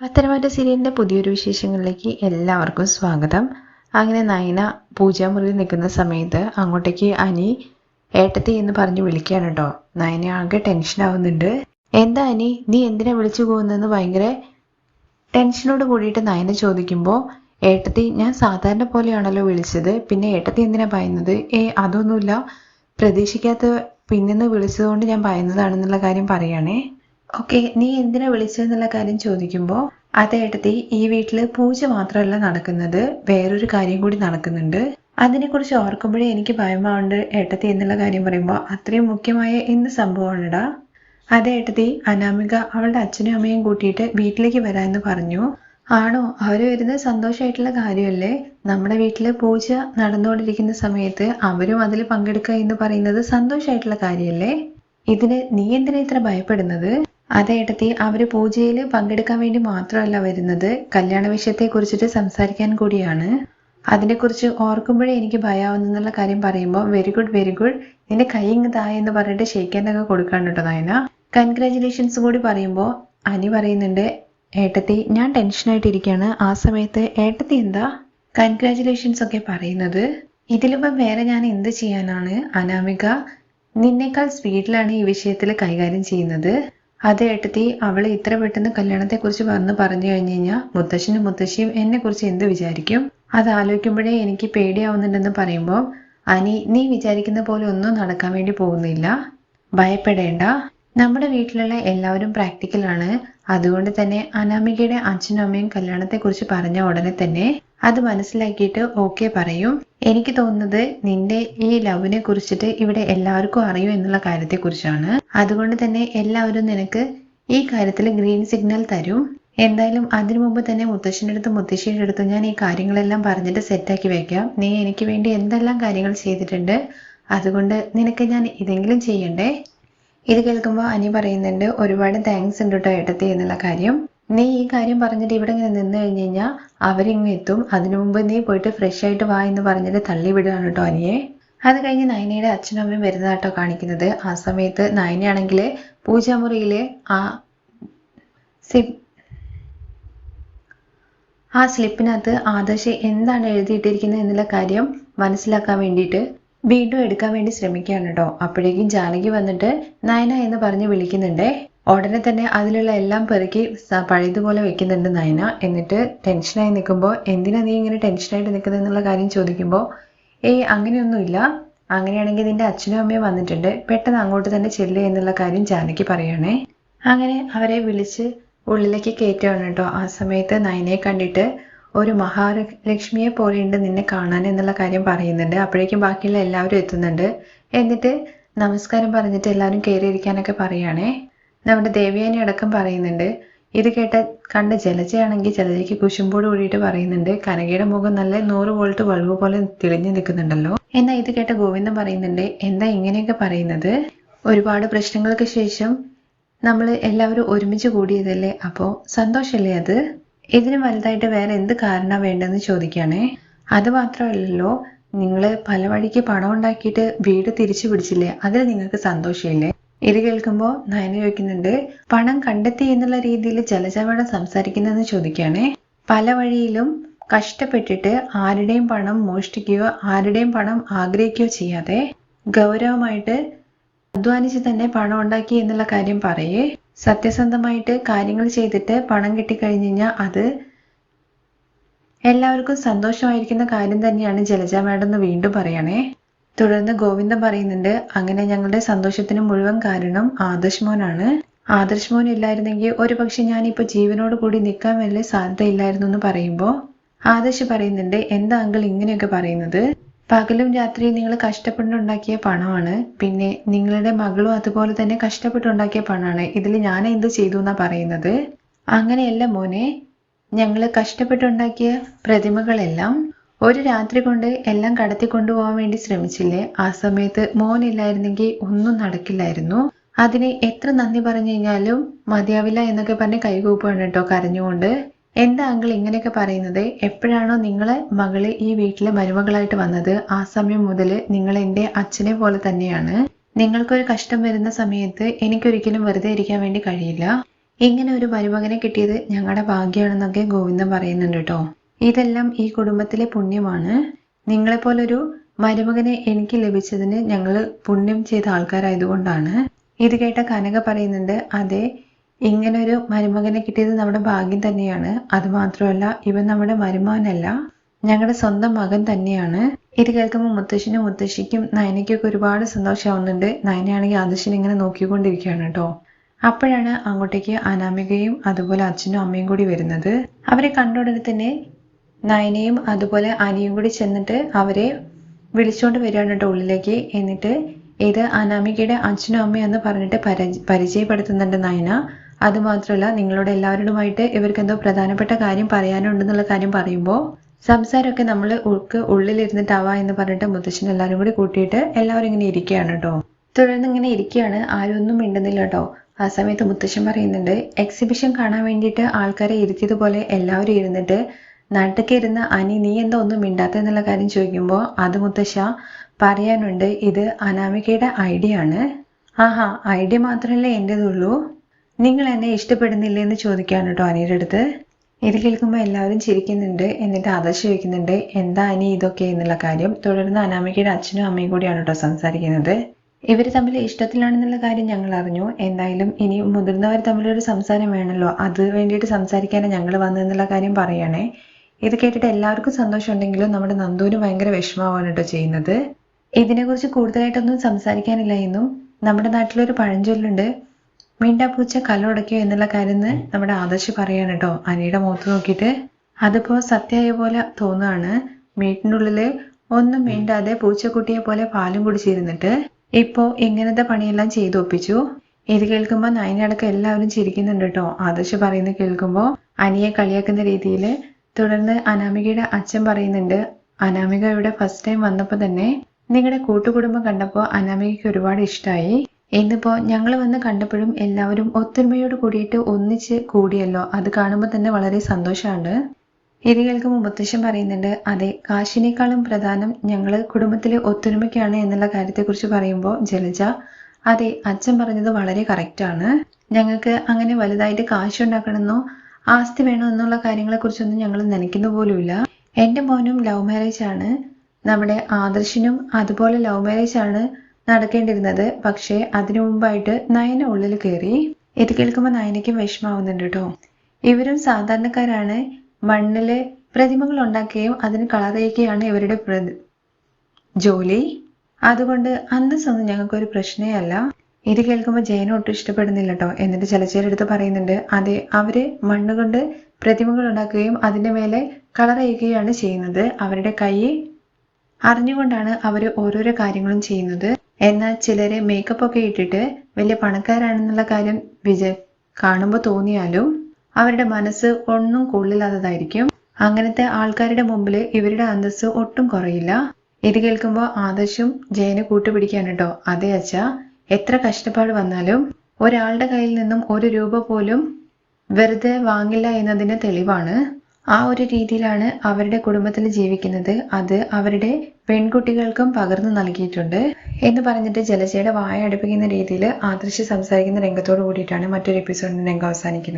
പത്തനംതിട്ട സീരിയലിന്റെ പുതിയൊരു വിശേഷങ്ങളിലേക്ക് എല്ലാവർക്കും സ്വാഗതം. അങ്ങനെ നയന പൂജാമുറിയിൽ നിൽക്കുന്ന സമയത്ത് അങ്ങോട്ടേക്ക് അനി ഏട്ടത്തി എന്ന് പറഞ്ഞ് വിളിക്കുകയാണ് കേട്ടോ. നയന ആകെ ടെൻഷൻ ആവുന്നുണ്ട്. എന്താ അനി നീ എന്തിനാ വിളിച്ചു പോകുന്നതെന്ന് ഭയങ്കര ടെൻഷനോട് കൂടിയിട്ട് നയന ചോദിക്കുമ്പോൾ ഏട്ടത്തി ഞാൻ സാധാരണ പോലെയാണല്ലോ വിളിച്ചത്. പിന്നെ ഏട്ടത്തി എന്തിനാ പറയുന്നത് ഏ അതൊന്നുമില്ല. പ്രതീക്ഷിക്കാത്ത പിന്നിന്ന് വിളിച്ചതുകൊണ്ട് ഞാൻ പറയുന്നതാണെന്നുള്ള കാര്യം പറയുകയാണേ ഓക്കെ നീ എന്തിനാ വിളിച്ചതെന്നുള്ള കാര്യം ചോദിക്കുമ്പോൾ അതേട്ടത്തി ഈ വീട്ടിൽ പൂജ മാത്രമല്ല നടക്കുന്നത് വേറൊരു കാര്യം കൂടി നടക്കുന്നുണ്ട്. അതിനെക്കുറിച്ച് ഓർക്കുമ്പോഴേ എനിക്ക് ഭയമാവുണ്ട് ഏട്ടത്തി എന്നുള്ള കാര്യം പറയുമ്പോൾ അത്രയും മുഖ്യമായ എന്ത് സംഭവമാണിടാ? അതേ ഏട്ടത്തി അനാമിക അവളുടെ അച്ഛനും അമ്മയും കൂട്ടിയിട്ട് വീട്ടിലേക്ക് വരാമെന്ന് പറഞ്ഞു. ആണോ? അവർ വരുന്നത് സന്തോഷമായിട്ടുള്ള കാര്യമല്ലേ? നമ്മുടെ വീട്ടിൽ പൂജ നടന്നുകൊണ്ടിരിക്കുന്ന സമയത്ത് അവരും അതിൽ പങ്കെടുക്കുക എന്ന് പറയുന്നത് സന്തോഷമായിട്ടുള്ള കാര്യമല്ലേ? ഇതിന് നീ എന്തിനാ ഇത്ര ഭയപ്പെടുന്നത്? അതേ ഏട്ടത്തി അവർ പൂജയിൽ പങ്കെടുക്കാൻ വേണ്ടി മാത്രമല്ല വരുന്നത്. കല്യാണ വിഷയത്തെ കുറിച്ചിട്ട് സംസാരിക്കാൻ കൂടിയാണ്. അതിനെക്കുറിച്ച് ഓർക്കുമ്പോഴേ എനിക്ക് ഭയാവുന്നുള്ള കാര്യം പറയുമ്പോൾ വെരി ഗുഡ് വെരി ഗുഡ് നിന്റെ കൈ ഇങ്ങ് താ എന്ന് പറഞ്ഞിട്ട് ഷെയ്ക്കാനൊക്കെ കൊടുക്കാൻ കേട്ടോ നായന. കൺഗ്രാചുലേഷൻസ് കൂടി പറയുമ്പോൾ അനി പറയുന്നുണ്ട് ഏട്ടത്തി ഞാൻ ടെൻഷനായിട്ടിരിക്കുകയാണ് ആ സമയത്ത് ഏട്ടത്തി എന്താ? കൺഗ്രാചുലേഷൻസ് ഒക്കെ പറയുന്നത് ഇതിലിപ്പം വേറെ ഞാൻ എന്ത് ചെയ്യാനാണ് അനാമിക? നിന്നേക്കാൾ സ്പീഡിലാണ് ഈ വിഷയത്തിൽ കൈകാര്യം ചെയ്യുന്നത്. അത് ഏട്ടത്തി അവൾ ഇത്ര പെട്ടെന്ന് കല്യാണത്തെക്കുറിച്ച് വന്ന് പറഞ്ഞു കഴിഞ്ഞു കഴിഞ്ഞാൽ മുത്തശ്ശനും മുത്തശ്ശിയും എന്നെ കുറിച്ച് എന്ത് വിചാരിക്കും? അത് ആലോചിക്കുമ്പോഴേ എനിക്ക് പേടിയാവുന്നുണ്ടെന്ന് പറയുമ്പോൾ അനി നീ വിചാരിക്കുന്ന പോലെ ഒന്നും നടക്കാൻ വേണ്ടി പോകുന്നില്ല. ഭയപ്പെടേണ്ട. നമ്മുടെ വീട്ടിലുള്ള എല്ലാവരും പ്രാക്ടിക്കലാണ്. അതുകൊണ്ട് തന്നെ അനാമികയുടെ അച്ഛനും അമ്മയും കല്യാണത്തെക്കുറിച്ച് പറഞ്ഞ ഉടനെ തന്നെ അത് മനസ്സിലാക്കിയിട്ട് ഓക്കെ പറയും. എനിക്ക് തോന്നുന്നത് നിന്റെ ഈ ലവിനെ കുറിച്ചിട്ട് ഇവിടെ എല്ലാവർക്കും അറിയൂ എന്നുള്ള കാര്യത്തെക്കുറിച്ചാണ്. അതുകൊണ്ട് തന്നെ എല്ലാവരും നിനക്ക് ഈ കാര്യത്തിൽ ഗ്രീൻ സിഗ്നൽ തരും. എന്തായാലും അതിനു മുമ്പ് തന്നെ മുത്തശ്ശന്റെ അടുത്തും മുത്തശ്ശിയുടെ അടുത്തും ഞാൻ ഈ കാര്യങ്ങളെല്ലാം പറഞ്ഞിട്ട് സെറ്റാക്കി വെക്കാം. നീ എനിക്ക് വേണ്ടി എന്തെല്ലാം കാര്യങ്ങൾ ചെയ്തിട്ടുണ്ട് അതുകൊണ്ട് നിനക്ക് ഞാൻ ഇതെങ്കിലും ചെയ്യണ്ടേ? ഇത് കേൾക്കുമ്പോൾ അനി പറയുന്നുണ്ട് ഒരുപാട് താങ്ക്സ് ഉണ്ട് കേട്ടോ ഏട്ടത്തി എന്നുള്ള കാര്യം. നീ ഈ കാര്യം പറഞ്ഞിട്ട് ഇവിടെ ഇങ്ങനെ നിന്ന് കഴിഞ്ഞ് കഴിഞ്ഞാൽ അവരിങ്ങ് എത്തും. അതിനു മുമ്പ് നീ പോയിട്ട് ഫ്രഷ് ആയിട്ട് വാ എന്ന് പറഞ്ഞിട്ട് തള്ളി വിടുകയാണ് കേട്ടോ അനിയെ. അത് കഴിഞ്ഞ് നയനയുടെ അച്ഛനും അമ്മയും വരുന്നതാട്ടോ കാണിക്കുന്നത്. ആ സമയത്ത് നയനയാണെങ്കിൽ പൂജാമുറിയിലെ ആ സി ആ സ്ലിപ്പിനകത്ത് ആദർശ് എന്താണ് എഴുതിയിട്ടിരിക്കുന്നത് എന്നുള്ള കാര്യം മനസ്സിലാക്കാൻ വേണ്ടിയിട്ട് വീണ്ടും എടുക്കാൻ വേണ്ടി ശ്രമിക്കുകയാണ് കേട്ടോ. അപ്പോഴേക്കും ജാനകി വന്നിട്ട് നയന എന്ന് പറഞ്ഞ് വിളിക്കുന്നുണ്ടേ. ഉടനെ തന്നെ അതിലുള്ള എല്ലാം പെറുക്കി പഴയതുപോലെ വെക്കുന്നുണ്ട് നയന. എന്നിട്ട് ടെൻഷനായി നിൽക്കുമ്പോൾ എന്തിനാ നീ ഇങ്ങനെ ടെൻഷനായിട്ട് നിൽക്കുന്നത് എന്നുള്ള കാര്യം ചോദിക്കുമ്പോൾ ഏയ് അങ്ങനെയൊന്നുമില്ല. അങ്ങനെയാണെങ്കിൽ നിന്റെ അച്ഛനും അമ്മയും വന്നിട്ടുണ്ട്. പെട്ടെന്ന് അങ്ങോട്ട് തന്നെ ചെല്ലുക എന്നുള്ള കാര്യം ജാനകി പറയണേ അങ്ങനെ അവരെ വിളിച്ച് ഉള്ളിലേക്ക് കയറ്റുകയാണ് കേട്ടോ. ആ സമയത്ത് നയനയെ കണ്ടിട്ട് ഒരു മഹാലക്ഷ്മിയെ പോലെയുണ്ട് നിന്നെ കാണാൻ എന്നുള്ള കാര്യം പറയുന്നുണ്ട്. അപ്പോഴേക്കും ബാക്കിയുള്ള എല്ലാവരും എത്തുന്നുണ്ട്. എന്നിട്ട് നമസ്കാരം പറഞ്ഞിട്ട് എല്ലാവരും കയറിയിരിക്കാനൊക്കെ പറയുകയാണേ നമ്മുടെ ദേവയാനി അടക്കം പറയുന്നുണ്ട്. ഇത് കേട്ട കണ്ട ജലജയാണെങ്കിൽ ജലജയ്ക്ക് കുശുമ്പോട് കൂടിയിട്ട് പറയുന്നുണ്ട്. കനകയുടെ മുഖം നല്ല നൂറ് വോൾട്ട് ബൾബ് പോലെ തെളിഞ്ഞു നിൽക്കുന്നുണ്ടല്ലോ. എന്നാൽ ഇത് കേട്ട ഗോവിന്ദൻ പറയുന്നുണ്ട്. എന്താ ഇങ്ങനെയൊക്കെ പറയുന്നത്? ഒരുപാട് പ്രശ്നങ്ങൾക്ക് ശേഷം നമ്മൾ എല്ലാവരും ഒരുമിച്ച് കൂടിയതല്ലേ? അപ്പോൾ സന്തോഷല്ലേ അത്? ഇതിന് വലുതായിട്ട് വേറെ എന്ത് കാരണം വേണ്ടെന്ന് ചോദിക്കുകയാണേ അത് മാത്രമല്ലല്ലോ നിങ്ങൾ പല വഴിക്ക് പണം ഉണ്ടാക്കിയിട്ട് വീട് തിരിച്ചു പിടിച്ചില്ലേ? അതിൽ നിങ്ങൾക്ക് സന്തോഷമില്ലേ? ഇത് കേൾക്കുമ്പോൾ നയന ചോദിക്കുന്നുണ്ട് പണം കണ്ടെത്തി എന്നുള്ള രീതിയിൽ ജലചവണ സംസാരിക്കുന്നതെന്ന് ചോദിക്കുകയാണേ. പല വഴിയിലും കഷ്ടപ്പെട്ടിട്ട് ആരുടെയും പണം മോഷ്ടിക്കുകയോ ആരുടെയും പണം ആഗ്രഹിക്കുകയോ ചെയ്യാതെ ഗൗരവമായിട്ട് അധ്വാനിച്ച് തന്നെ പണം ഉണ്ടാക്കി എന്നുള്ള കാര്യം പറയേ. സത്യസന്ധമായിട്ട് കാര്യങ്ങൾ ചെയ്തിട്ട് പണം കിട്ടിക്കഴിഞ്ഞ് കഴിഞ്ഞാൽ അത് എല്ലാവർക്കും സന്തോഷമായിരിക്കുന്ന കാര്യം തന്നെയാണ് ജലജ മാഡം എന്ന് വീണ്ടും പറയണേ. തുടർന്ന് ഗോവിന്ദ പറയുന്നുണ്ട് അങ്ങനെ ഞങ്ങളുടെ സന്തോഷത്തിന് മുഴുവൻ കാരണം ആദർശ് മോനാണ്. ആദർശ് മോൻ ഇല്ലായിരുന്നെങ്കിൽ പക്ഷെ ഞാനിപ്പോൾ ജീവനോട് കൂടി നിൽക്കാൻ വലിയ സാധ്യതയില്ലായിരുന്നു എന്ന് പറയുമ്പോൾ ആദർശ് പറയുന്നുണ്ട് എന്താ അങ്കിൾ ഇങ്ങനെയൊക്കെ പറയുന്നത്? പകലും രാത്രിയും നിങ്ങൾ കഷ്ടപ്പെട്ടുണ്ടാക്കിയ പണമാണ്. പിന്നെ നിങ്ങളുടെ മകളും അതുപോലെ തന്നെ കഷ്ടപ്പെട്ടുണ്ടാക്കിയ പണമാണ്. ഇതിൽ ഞാൻ എന്ത് ചെയ്തു എന്നാ പറയുന്നത്? അങ്ങനെയല്ല മോനെ ഞങ്ങൾ കഷ്ടപ്പെട്ടുണ്ടാക്കിയ പ്രതിമകളെല്ലാം ഒരു രാത്രി കൊണ്ട് എല്ലാം കടത്തി കൊണ്ടുപോകാൻ വേണ്ടി ശ്രമിച്ചില്ലേ? ആ സമയത്ത് മോനില്ലായിരുന്നെങ്കിൽ ഒന്നും നടക്കില്ലായിരുന്നു. അതിന് എത്ര നന്ദി പറഞ്ഞു കഴിഞ്ഞാലും മതിയാവില്ല എന്നൊക്കെ പറഞ്ഞ് കൈകൂപ്പാണ് കേട്ടോ കരഞ്ഞുകൊണ്ട്. എന്താ അങ്കിൾ ഇങ്ങനെയൊക്കെ പറയുന്നത്? എപ്പോഴാണോ നിങ്ങളെ മകൾ ഈ വീട്ടിലെ മരുമകളായിട്ട് വന്നത്? ആ സമയം മുതൽ നിങ്ങൾ എന്റെ അച്ഛനെ പോലെ തന്നെയാണ്. നിങ്ങൾക്കൊരു കഷ്ടം വരുന്ന സമയത്ത് എനിക്കൊരിക്കലും വെറുതെ ഇരിക്കാൻ വേണ്ടി കഴിയില്ല. ഇങ്ങനെ ഒരു മരുമകനെ കിട്ടിയത് ഞങ്ങളുടെ ഭാഗ്യമാണെന്നൊക്കെ ഗോവിന്ദൻ പറയുന്നുണ്ട് കേട്ടോ. ഇതെല്ലാം ഈ കുടുംബത്തിലെ പുണ്യമാണ്. നിങ്ങളെപ്പോലൊരു മരുമകനെ എനിക്ക് ലഭിച്ചതിന് ഞങ്ങൾ പുണ്യം ചെയ്ത ആൾക്കാരായതുകൊണ്ടാണ്. ഇത് കേട്ട കനക പറയുന്നുണ്ട് അതെ ഇങ്ങനൊരു മരുമകനെ കിട്ടിയത് നമ്മുടെ ഭാഗ്യം തന്നെയാണ്. അത് മാത്രമല്ല ഇവൻ നമ്മുടെ മരുമകനല്ല. ഞങ്ങളുടെ സ്വന്തം മകൻ തന്നെയാണ്. ഇത് കേൾക്കുമ്പോൾ മുത്തശ്ശിനും മുത്തശ്ശിക്കും നയനയ്ക്കൊക്കെ ഒരുപാട് സന്തോഷമാവുന്നുണ്ട്. നയനയാണെങ്കിൽ ആദർശിനെ ഇങ്ങനെ നോക്കിക്കൊണ്ടിരിക്കുകയാണ് കേട്ടോ. അപ്പോഴാണ് അങ്ങോട്ടേക്ക് അനാമികയും അതുപോലെ അച്ഛനും അമ്മയും കൂടി വരുന്നത്. അവരെ കണ്ടുടനെ തന്നെ നയനയും അതുപോലെ അനിയും കൂടി ചെന്നിട്ട് അവരെ വിളിച്ചുകൊണ്ട് വരികയാണ് കേട്ടോ ഉള്ളിലേക്ക്. എന്നിട്ട് ഇത് അനാമികയുടെ അച്ഛനും അമ്മയും എന്ന് പറഞ്ഞിട്ട് പരിച പരിചയപ്പെടുത്തുന്നുണ്ട് നയന. അതുമാത്രമല്ല നിങ്ങളോട് എല്ലാവരോടുമായിട്ട് ഇവർക്ക് എന്തോ പ്രധാനപ്പെട്ട കാര്യം പറയാനുണ്ടെന്നുള്ള കാര്യം പറയുമ്പോൾ സംസാരമൊക്കെ നമ്മൾ ഉൾക്ക് ഉള്ളിലിരുന്നിട്ടാവാ എന്ന് പറഞ്ഞിട്ട് മുത്തശ്ശൻ എല്ലാവരും കൂടി കൂട്ടിയിട്ട് എല്ലാവരും ഇങ്ങനെ ഇരിക്കുകയാണ് കേട്ടോ. തുടർന്ന് ഇങ്ങനെ ഇരിക്കുകയാണ്. ആരും ഒന്നും മിണ്ടുന്നില്ല കേട്ടോ. ആ സമയത്ത് മുത്തശ്ശൻ പറയുന്നുണ്ട് എക്സിബിഷൻ കാണാൻ വേണ്ടിയിട്ട് ആൾക്കാരെ ഇരുത്തിയതുപോലെ എല്ലാവരും ഇരുന്നിട്ട് ഇരുന്ന അനി നീ എന്താ ഒന്നും മിണ്ടാത്ത എന്നുള്ള കാര്യം ചോദിക്കുമ്പോൾ അത് മുത്തശ്ശ പറയാനുണ്ട് ഇത് അനാമികയുടെ ഐഡിയ ആണ്. ആഹാ ഐഡിയ മാത്രമല്ലേ എന്റെതുള്ളൂ നിങ്ങൾ എന്നെ ഇഷ്ടപ്പെടുന്നില്ലേ എന്ന് ചോദിക്കാണ് കേട്ടോ അനിയുടെ അടുത്ത്. ഇത് കേൾക്കുമ്പോൾ എല്ലാവരും ചിരിക്കുന്നുണ്ട് എന്നിട്ട് ആദർശ് ചോദിക്കുന്നുണ്ട് എന്താ അനി ഇതൊക്കെ? എന്നുള്ള കാര്യം. തുടർന്ന് അനാമികയുടെ അച്ഛനും അമ്മയും കൂടിയാണ് കേട്ടോ സംസാരിക്കുന്നത്. ഇവർ തമ്മിൽ ഇഷ്ടത്തിലാണെന്നുള്ള കാര്യം ഞങ്ങൾ അറിഞ്ഞു. എന്തായാലും ഇനി മുതിർന്നവർ തമ്മിലൊരു സംസാരം വേണമല്ലോ അത് വേണ്ടിയിട്ട് സംസാരിക്കാനാണ് ഞങ്ങൾ വന്നതെന്നുള്ള കാര്യം പറയണേ. ഇത് കേട്ടിട്ട് എല്ലാവർക്കും സന്തോഷം ഉണ്ടെങ്കിലും നമ്മുടെ നന്ദുവിന് ഭയങ്കര വിഷമമാണ് കേട്ടോ ചെയ്യുന്നത്. ഇതിനെക്കുറിച്ച് കൂടുതലായിട്ടൊന്നും സംസാരിക്കാനില്ല എന്നും നമ്മുടെ നാട്ടിലൊരു പഴഞ്ചൊല്ലുണ്ട്. മീണ്ടാപ്പൂച്ച കല്ലുടയ്ക്കോ എന്നുള്ള കാര്യം നമ്മുടെ ആദർശ് പറയാണ് കേട്ടോ അനിയുടെ മുഖത്ത് നോക്കിയിട്ട്. അതിപ്പോ സത്യമായ പോലെ തോന്നുകയാണ് വീട്ടിനുള്ളിൽ ഒന്നും മീണ്ടാതെ പൂച്ചക്കുട്ടിയെ പോലെ പാലും കുടിച്ചിരുന്നിട്ട് ഇപ്പോ ഇങ്ങനത്തെ പണിയെല്ലാം ചെയ്തു ഒപ്പിച്ചു. ഇത് കേൾക്കുമ്പോൾ നയനടക്കം എല്ലാവരും ചിരിക്കുന്നുണ്ട് കേട്ടോ. ആദർശ് പറയുന്നത് കേൾക്കുമ്പോൾ അനിയെ കളിയാക്കുന്ന രീതിയിൽ തുടർന്ന് അനാമികയുടെ അച്ഛൻ പറയുന്നുണ്ട് അനാമിക ഇവിടെ ഫസ്റ്റ് ടൈം വന്നപ്പോൾ തന്നെ നിങ്ങളുടെ കൂട്ടുകുടുംബം കണ്ടപ്പോൾ അനാമികയ്ക്ക് ഒരുപാട് ഇഷ്ടമായി ഇന്നിപ്പോ ഞങ്ങൾ വന്ന് കണ്ടപ്പോഴും എല്ലാവരും ഒത്തൊരുമയോട് കൂടിയിട്ട് ഒന്നിച്ച് കൂടിയല്ലോ. അത് കാണുമ്പോൾ തന്നെ വളരെ സന്തോഷമാണ് ഇത് മുത്തശ്ശൻ പറയുന്നുണ്ട് അതെ കാശിനേക്കാളും പ്രധാനം ഞങ്ങൾ കുടുംബത്തിലെ ഒത്തൊരുമയ്ക്കാണ് എന്നുള്ള കാര്യത്തെക്കുറിച്ച് പറയുമ്പോൾ ജലജ അതെ അച്ഛൻ പറഞ്ഞത് വളരെ കറക്റ്റാണ് ഞങ്ങൾക്ക് അങ്ങനെ വലുതായിട്ട് കാശുണ്ടാക്കണമെന്നോ ആസ്തി വേണോ എന്നുള്ള കാര്യങ്ങളെക്കുറിച്ചൊന്നും ഞങ്ങൾ നനയ്ക്കുന്ന പോലുമില്ല. എന്റെ മോനും ലവ് മാരേജ് ആണ്. നമ്മുടെ ആദർശിനും അതുപോലെ ലവ് മാരേജ് ആണ് നടക്കേണ്ടിരുന്നത് പക്ഷേ അതിനു മുമ്പായിട്ട് നയന ഉള്ളിൽ കയറി. ഇത് കേൾക്കുമ്പോൾ നയനയ്ക്കും വിഷമാവുന്നുണ്ട് കേട്ടോ. ഇവരും സാധാരണക്കാരാണ്. മണ്ണിൽ പ്രതിമകൾ ഉണ്ടാക്കുകയും അതിന് കളറിയൊക്കെയാണ് ഇവരുടെ ജോലി. അതുകൊണ്ട് അന്ന് അന്തസ്സൊന്നും ഞങ്ങൾക്കൊരു പ്രശ്നമേ അല്ല. ഇത് കേൾക്കുമ്പോൾ ജയന ഒട്ടും ഇഷ്ടപ്പെടുന്നില്ല കേട്ടോ എന്നിട്ട് ചലച്ചേരെടുത്ത് പറയുന്നുണ്ട് അതെ അവർ മണ്ണ് കൊണ്ട് പ്രതിമകൾ ഉണ്ടാക്കുകയും അതിന്റെ മേലെ കളർ ചെയ്യുകയാണ് ചെയ്യുന്നത്. അവരുടെ കൈ അറിഞ്ഞുകൊണ്ടാണ് അവർ ഓരോരോ കാര്യങ്ങളും ചെയ്യുന്നത്. എന്നാൽ ചിലരെ മേക്കപ്പ് ഒക്കെ ഇട്ടിട്ട് വലിയ പണക്കാരാണെന്നുള്ള കാര്യം വിജ കാണുമ്പോൾ തോന്നിയാലും അവരുടെ മനസ്സ് ഒന്നും കൊള്ളില്ലാത്തതായിരിക്കും. അങ്ങനത്തെ ആൾക്കാരുടെ മുമ്പിൽ ഇവരുടെ അന്തസ്സ് ഒട്ടും കുറയില്ല. ഇത് കേൾക്കുമ്പോൾ ആദർശും ജയനെ കൂട്ടുപിടിക്കാൻ കേട്ടോ. അതെ അച്ഛ. എത്ര കഷ്ടപ്പാട് വന്നാലും ഒരാളുടെ കയ്യിൽ നിന്നും ഒരു രൂപ പോലും വെറുതെ വാങ്ങില്ല എന്നതിന് തെളിവാണ്. ആ ഒരു രീതിയിലാണ് അവരുടെ കുടുംബത്തിൽ ജീവിക്കുന്നത്. അത് അവരുടെ പെൺകുട്ടികൾക്കും പകർന്നു നൽകിയിട്ടുണ്ട് എന്ന് പറഞ്ഞിട്ട് ജലജയുടെ വായ അടുപ്പിക്കുന്ന രീതിയിൽ ആദർശ് സംസാരിക്കുന്ന രംഗത്തോട് കൂടിയിട്ടാണ് മറ്റൊരു എപ്പിസോഡിന് രംഗം അവസാനിക്കുന്നത്.